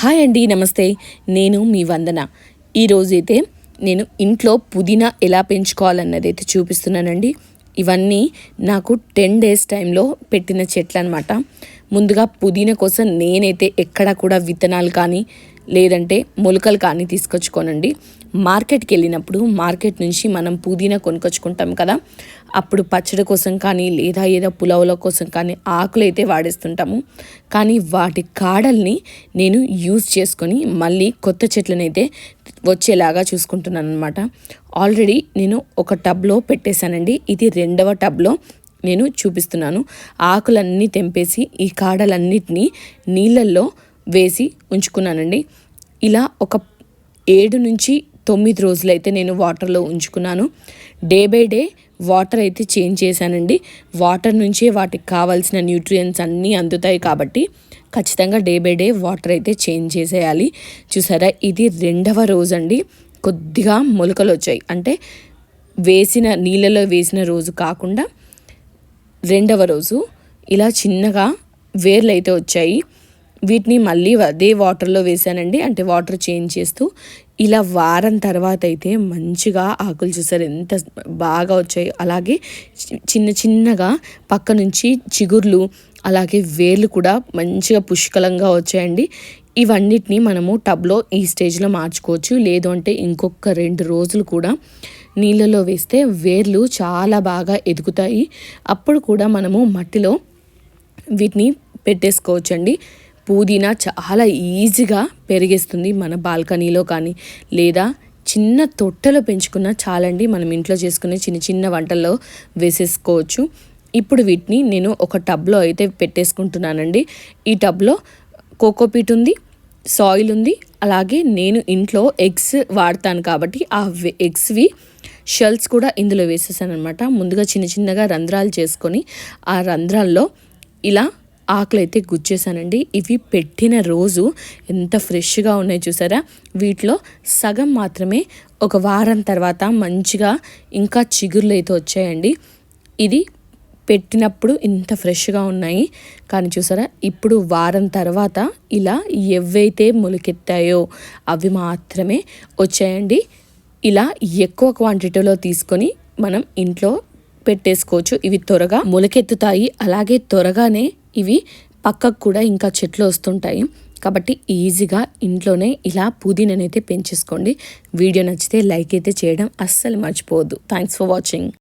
Hi అండి నమస్తే. నేను మీ వందన. ఈరోజైతే నేను ఇంట్లో పుదీనా ఎలా పెంచుకోవాలన్నది అయితే చూపిస్తున్నానండి. ఇవన్నీ నాకు టెన్ డేస్ టైంలో పెట్టిన చెట్లు అనమాట ముందుగా పుదీనా కోసం నేనైతే ఎక్కడ కూడా విత్తనాలు కానీ లేదంటే మొలకలు కానీ తీసుకొచ్చుకోనండి. మార్కెట్కి వెళ్ళినప్పుడు మార్కెట్ నుంచి మనం పుదీనా కొనుకొచ్చుకుంటాం కదా అప్పుడు పచ్చడి కోసం కానీ లేదా ఏదో పులావుల కోసం కానీ ఆకులు అయితే వాడేస్తుంటాము. కానీ వాటి కాడల్ని నేను యూజ్ చేసుకొని మళ్ళీ కొత్త చెట్లనైతే వచ్చేలాగా చూసుకుంటున్నాను అనమాట ఆల్రెడీ నేను ఒక టబ్లో పెట్టేశానండి. ఇది రెండవ టబ్లో నేను చూపిస్తున్నాను. ఆకులన్నీ తెంపేసి ఈ కాడలన్నిటినీ నీళ్ళల్లో వేసి ఉంచుకున్నానండి. ఇలా ఒక ఏడు నుంచి తొమ్మిది రోజులైతే నేను వాటర్లో ఉంచుకున్నాను. డే బై డే వాటర్ అయితే చేంజ్ చేశానండి. వాటర్ నుంచే వాటికి కావాల్సిన న్యూట్రియంట్స్ అన్నీ అందుతాయి కాబట్టి ఖచ్చితంగా డే బై డే వాటర్ అయితే చేంజ్ చేసేయాలి. చూసారా? ఇది రెండవ రోజు అండి కొద్దిగా మొలకలు వచ్చాయి. అంటే వేసిన నీళ్ళలో వేసిన రోజు కాకుండా రెండవ రోజు ఇలా చిన్నగా వేర్లు అయితే వచ్చాయి. వీటిని మళ్ళీ అదే వాటర్లో వేసానండి అంటే వాటర్ చేంజ్ చేస్తూ ఇలా వారం తర్వాత అయితే మంచిగా ఆకులు చూసారు. ఎంత బాగా వచ్చాయి. అలాగే చిన్న చిన్నగా పక్క నుంచి చిగుర్లు అలాగే వేర్లు కూడా మంచిగా పుష్కలంగా వచ్చాయండి. ఇవన్నిటిని మనము టబ్లో ఈ స్టేజ్లో మార్చుకోవచ్చు. లేదు అంటే ఇంకొక రెండు రోజులు కూడా నీళ్ళలో వేస్తే వేర్లు చాలా బాగా ఎదుగుతాయి. అప్పుడు కూడా మనము మట్టిలో వీటిని పెట్టేసుకోవచ్చండి. పుదీనా చాలా ఈజీగా పెరిగేస్తుంది మన బాల్కనీలో కానీ లేదా చిన్న తొట్టెలో పెంచుకున్న చాలండి మనం ఇంట్లో చేసుకునే చిన్న చిన్న వంటల్లో వేసేసుకోవచ్చు. ఇప్పుడు వీటిని నేను ఒక టబ్లో అయితే పెట్టేసుకుంటున్నానండి. ఈ టబ్లో కోకోపీట్ ఉంది సాయిల్ ఉంది అలాగే నేను ఇంట్లో ఎగ్స్ వాడతాను కాబట్టి ఆ ఎగ్స్వి షెల్స్ కూడా ఇందులో వేసేసాను అనమాట ముందుగా చిన్న చిన్నగా రంధ్రాలు చేసుకొని ఆ రంధ్రాల్లో ఇలా ఆకులు అయితే గుచ్చేసానండి. ఇవి పెట్టిన రోజు ఎంత ఫ్రెష్గా ఉన్నాయి చూసారా? వీటిలో సగం మాత్రమే ఒక వారం తర్వాత మంచిగా ఇంకా చిగుర్లు అయితే వచ్చాయండి. ఇది పెట్టినప్పుడు ఇంత ఫ్రెష్గా ఉన్నాయి. కానీ చూసారా? ఇప్పుడు వారం తర్వాత ఇలా ఎవైతే మొలకెత్తాయో అవి మాత్రమే వచ్చాయండి. ఇలా ఎక్కువ క్వాంటిటీలో తీసుకొని మనం ఇంట్లో పెట్టేసుకోవచ్చు. ఇవి త్వరగా మొలకెత్తుతాయి. అలాగే త్వరగానే ఇవి పక్కకు కూడా ఇంకా చెట్లు వస్తుంటాయి. కాబట్టి ఈజీగా ఇంట్లోనే ఇలా పుదీనానైతే పెంచేసుకోండి. వీడియో నచ్చితే లైక్ అయితే చేయడం అస్సలు మర్చిపోవద్దు. Thanks for watching